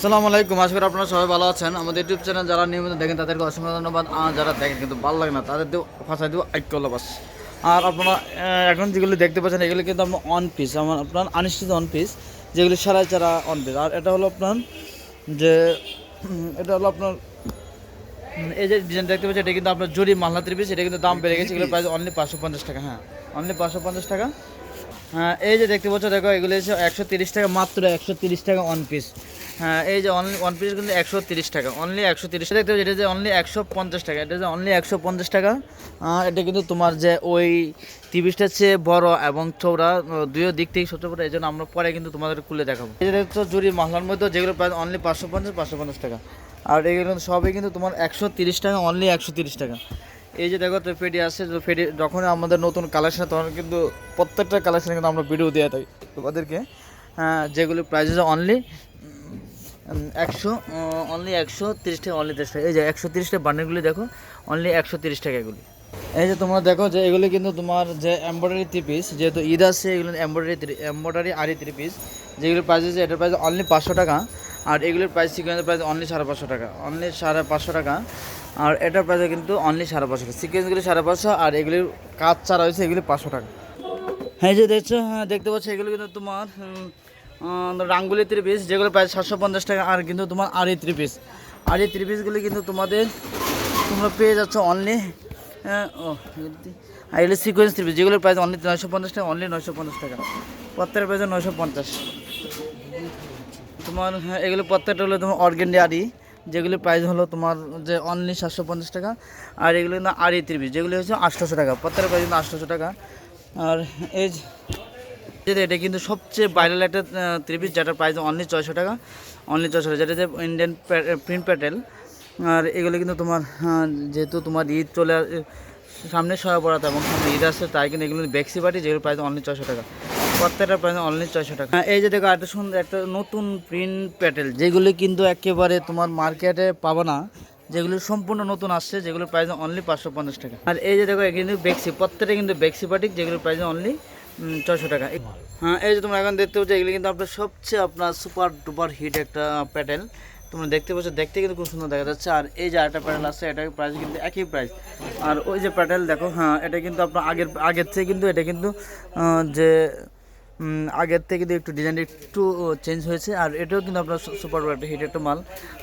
আসসালামু আলাইকুম। আশা করি আপনারা সবাই ভালো আছেন। আমাদের ইউটিউব চ্যানেল যারা নিয়মিত দেখেন তাদেরকে অসংখ্য ধন্যবাদ। আর যারা দেখেন কিন্তু ভালো লাগে না তাদের দিয়ে ফাঁসাই দেবো এক বাস। আর আপনারা এখন যেগুলি দেখতে পাচ্ছেন এগুলি কিন্তু আপনার অন পিস আমার আপনার আনিশ্চিত অন পিস যেগুলি সারাই চারা অন পিস আর এটা হলো আপনার যে এটা হলো আপনার এই যে ডিজাইন দেখতে পাচ্ছেন এটা কিন্তু আপনার জরি মালনা পিস এটা কিন্তু দাম বেড়ে গেছে এগুলো প্রাইস অনলি পাঁচশো পঞ্চাশ টাকা হ্যাঁ। অনলি পাঁচশো পঞ্চাশ টাকা। এই যে দেখতে পাচ্ছ, দেখো, এগুলো হচ্ছে একশো তিরিশ টাকা, মাত্র একশো তিরিশ টাকা ওয়ান পিস হ্যাঁ এই যে অনলি ওয়ান পিস কিন্তু একশো তিরিশ টাকা অনলি একশো তিরিশ দেখতে পাচ্ছ, এটা যে অনলি একশো পঞ্চাশ টাকা, এটা যে অনলি একশো পঞ্চাশ টাকা এটা কিন্তু তোমার যে ওই ত্রিশটা চেয়ে বড় এবং চৌড়া দুইও দিক থেকে ছোটো বড়, এই জন্য আমরা পরে কিন্তু তোমাদের খুলে দেখাবো। এই যে দেখছ জুড়ি মহলার মধ্যে যেগুলো প্রায় অনলি পাঁচশো পঞ্চাশ পাঁচশো পঞ্চাশ টাকা। আর এগুলো সবই কিন্তু তোমার একশো তিরিশ টাকা অনলি একশো তিরিশ টাকা। এই যে দেখো তো ফেডি আছে তো ফেডি যখন আমাদের নতুন কালেকশন তখন কিন্তু প্রত্যেকটা কালেকশন কিন্তু আমরা ভিডিও দিয়ে থাকি। তোমাদেরকে হ্যাঁ, যেগুলো প্রাইস অনলি একশো অনলি একশো তিরিশ টাকা অনলি তিরিশ টাকা। এই যে একশো তিরিশ টাকা বান্ডেলগুলি দেখো অনলি একশো তিরিশ টাকা এগুলি। এই যে তোমরা দেখো যে এগুলি কিন্তু তোমার যে এমব্রয়ডারি থ্রি পিস যেহেতু ঈদ আছে এগুলো এমব্রয়ডারি এমব্রয়ডারি আরি থ্রি পিস যেগুলোর প্রাইস আছে এটার প্রাইস অনলি পাঁচশো টাকা। আর এগুলোর প্রাইস সিকোয়েন্সের প্রাইস অনলি সাড়ে পাঁচশো টাকা অনলি সাড়ে পাঁচশো টাকা। আর এটার প্রাইস কিন্তু অনলি সাড়ে পাঁচশো সিকোয়েন্সগুলি সাড়ে পাঁচশো আর এগুলির কাজ ছাড়া হয়েছে এগুলি পাঁচশো টাকা। হ্যাঁ যে দেখছ হ্যাঁ দেখতে পাচ্ছ এগুলো কিন্তু তোমার রাঙ্গুলি থ্রি পিস যেগুলো প্রায় সাতশো পঞ্চাশ টাকা আর কিন্তু তোমার আড়ি থ্রি পিস আড়ি থ্রি পিসগুলি কিন্তু তোমাদের তোমরা পেয়ে যাচ্ছ অনলি ও আর এগুলো সিকোয়েন্স থ্রি পিস যেগুলোর প্রাইস অনলি নয়শো পঞ্চাশ টাকা অনলি নয়শো পঞ্চাশ টাকা। প্রত্যেকের প্রাইস নয়শো পঞ্চাশ। তোমার হ্যাঁ, এগুলো প্রত্যেকটা হলো তোমার অর্গেন্ডি আড়ি। যেগুলো প্রাইস হলো তোমার যে অনলি সাতশো পঞ্চাশ টাকা, আর এগুলো কিন্তু আড়ি ত্রিশ, যেগুলি হচ্ছে আটশোশো টাকা প্রত্যেকের প্রাইস কিন্তু আটশোশো টাকা। আর এই এটা কিন্তু সবচেয়ে ভাইরাল একটা ত্রিপিস যেটার প্রাইস অনলি ছয়শো টাকা অনলি ছয়শো টাকা, যেটা যে ইন্ডিয়ান প্রিন্ট প্যাটেল আর এগুলো কিন্তু তোমার যেহেতু তোমার ঈদ চলে সামনে সয়া পড়াতে এবং সামনে ঈদ আসছে তাই কিন্তু এগুলো বেক্সি পাটি যেগুলো প্রাইস অনলি ছয়শো টাকা। প্রত্যেকটা প্রাইস অনলি ছয়শো টাকা। হ্যাঁ, এই যে দেখো একটা সুন্দর একটা নতুন প্রিন্ট প্যাটেল যেগুলো কিন্তু একেবারে তোমার মার্কেটে পাবো না যেগুলো সম্পূর্ণ নতুন আসছে যেগুলো প্রাইস অনলি পাঁচশো পঞ্চাশ টাকা। আর এই যে দেখো কিন্তু বেক্সি প্রত্যেকটা কিন্তু বেক্সি পাটিক যেগুলোর প্রাইস অনলি ছয়শো টাকা। হ্যাঁ এই যে তোমরা এখন দেখতে পাচ্ছ এগুলো কিন্তু আপনার সবচেয়ে আপনার সুপার ডুপার হিট একটা প্যাটেল তোমরা দেখতে পাচ্ছ দেখতে কিন্তু খুব সুন্দর দেখা যাচ্ছে। আর এই যে আরেকটা প্যাটেল আছে এটার প্রাইস কিন্তু একই প্রাইস আর ওই যে প্যাটেল দেখো হ্যাঁ এটা কিন্তু আপনার আগের আগের থেকে কিন্তু এটা কিন্তু যে আগের থেকে কিন্তু একটু ডিজাইন একটু চেঞ্জ হয়েছে, আর এটাও কিন্তু আপনার সুপার একটা হিট একটা মাল।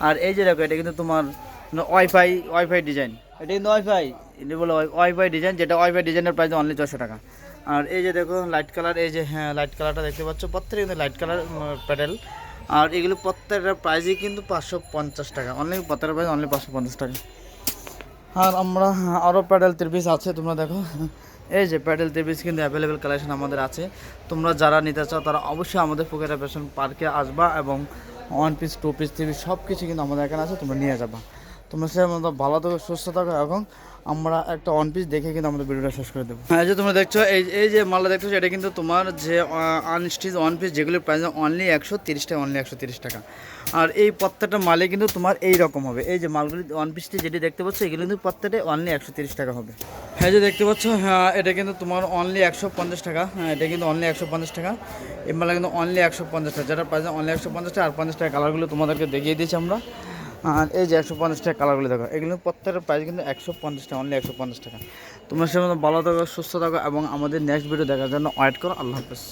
আর এই যে দেখো, এটা কিন্তু তোমার ওয়াইফাই ওয়াইফাই ডিজাইন এটা কিন্তু ওয়াইফাই, এটা বলো ওয়াইফাই ডিজাইন যেটা ওয়াইফাই ডিজাইনের প্রাইস অনলি ছশো টাকা। আর এই যে দেখো লাইট কালার এই যে হ্যাঁ লাইট কালারটা দেখতে পাচ্ছ, প্রত্যেকটা কিন্তু লাইট কালার প্যাডেল আর এগুলো প্রত্যেকটা প্রাইসই কিন্তু পাঁচশো পঞ্চাশ টাকা। অনলি প্রত্যেকটার প্রাইস অনলি পাঁচশো পঞ্চাশ টাকা। আর আমরা আরও প্যাডেল ত্রিপিস আছে, তোমরা দেখো। এই যে প্যাডেল টেবিলস কিন্তু অ্যাভেলেবেল কালেকশন আমাদের আছে। তোমরা যারা নিতে চাও, তারা অবশ্যই আমাদের ফুকেরা ফ্যাশন পার্কে আসবা এবং one piece two piece three সব কিছু কিন্তু আমাদের এখানে আছে, তোমরা নিয়ে যাবা। তোমরা সে মতো ভালো থাকো সুস্থ থাকো এবং আমরা একটা ওয়ান পিস দেখে কিন্তু আমাদের ভিডিওটা শেষ করে দেবো। হ্যাঁ এই যে তোমরা দেখছ এই এই যে মালটা দেখছ এটা কিন্তু তোমার যে আনস্টিচ ওয়ান পিস যেগুলোর প্রাইস অনলি একশো তিরিশ টাকা অনলি একশো তিরিশ টাকা আর এই প্রত্যেকটা মালে কিন্তু তোমার এই রকম হবে। এই যে মালগুলি ওয়ান পিসটি যেটি দেখতে পাচ্ছ এগুলো কিন্তু প্রত্যেকটা অনলি একশো তিরিশ টাকা হবে। হ্যাঁ যে দেখতে পাচ্ছ হ্যাঁ এটা কিন্তু তোমার অনলি একশো পঞ্চাশ টাকা হ্যাঁ এটা কিন্তু অনলি একশো পঞ্চাশ টাকা এই মালা কিন্তু অনলি একশো পঞ্চাশ টাকা যেটা প্রাইস অনলি একশো পঞ্চাশ টাকা আর পঞ্চাশ টাকা কালারগুলো তোমাদেরকে দেখিয়ে দিয়েছি আমরা। আর এই যে একশো পঞ্চাশ টাকা কালারগুলো দেখো, এগুলো প্রত্যেকটা প্রাইস কিন্তু একশো পঞ্চাশ টাকা অনলি একশো পঞ্চাশ টাকা। তোমার সে ভালো থাকো, সুস্থ থাকো এবং আমাদের নেক্সট ভিডিও দেখার জন্য ওয়েট করো। আল্লাহ হাফেজ।